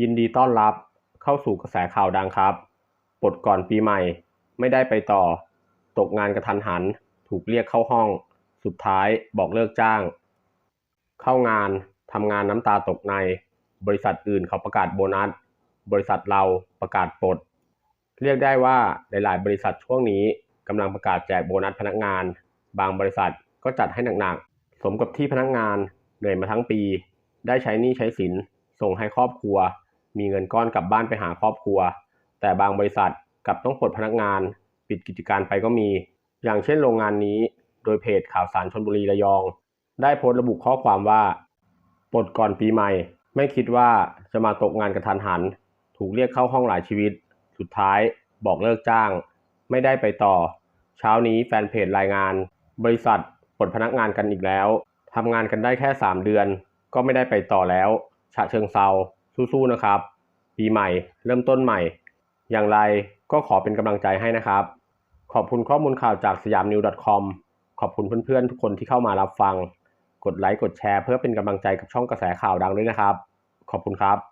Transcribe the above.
ยินดีต้อนรับเข้าสู่กระแสข่าวดังครับปลดก่อนปีใหม่ ไม่ได้ไปต่อ ตกงานกระทันหัน ถูกเรียกเข้าห้อง สุดท้ายบอกเลิกจ้าง เข้างานทำงานน้ำตาตกใน บริษัทอื่นเขาประกาศโบนัส บริษัทเราประกาศปลด เรียกได้ว่าหลาย ๆ บริษัทช่วงนี้กำลังประกาศแจกโบนัสพนักงาน บางบริษัทก็จัดให้หนัก ๆ สมกับที่พนักงานเหนื่อยมาทั้งปี ได้ใช้หนี้ใช้สินส่งให้ครอบครัว มีเงินก้อนกลับบ้านไปหาครอบครัว แต่บางบริษัทกลับต้องปลดพนักงาน ปิดกิจการไปก็มี อย่างเช่นโรงงานนี้ โดยเพจข่าวสารชนบุรีระยอง ได้โพสต์ระบุข้อความว่าปลดก่อนปีใหม่ ไม่คิดว่าจะมาตกงานกระทันหัน ถูกเรียกเข้าห้องหลายชีวิต สุดท้ายบอกเลิกจ้าง ไม่ได้ไปต่อ เช้านี้แฟนเพจรายงาน บริษัทปลดพนักงานกันอีกแล้วทำงานกันได้แค่ 3 เดือน ก็ไม่ได้ไปต่อแล้วฉะเชิงเซา สู้ๆนะครับ ปีใหม่ เริ่มต้นใหม่ อย่างไรก็ขอเป็นกำลังใจให้นะครับ ขอบคุณข้อมูลข่าวจากสยามนิว .com ขอบคุณเพื่อนๆทุกคนที่เข้ามารับฟัง กดไลค์กดแชร์เพื่อเป็นกำลังใจกับช่องกระแสข่าวดังด้วยนะครับ ขอบคุณครับ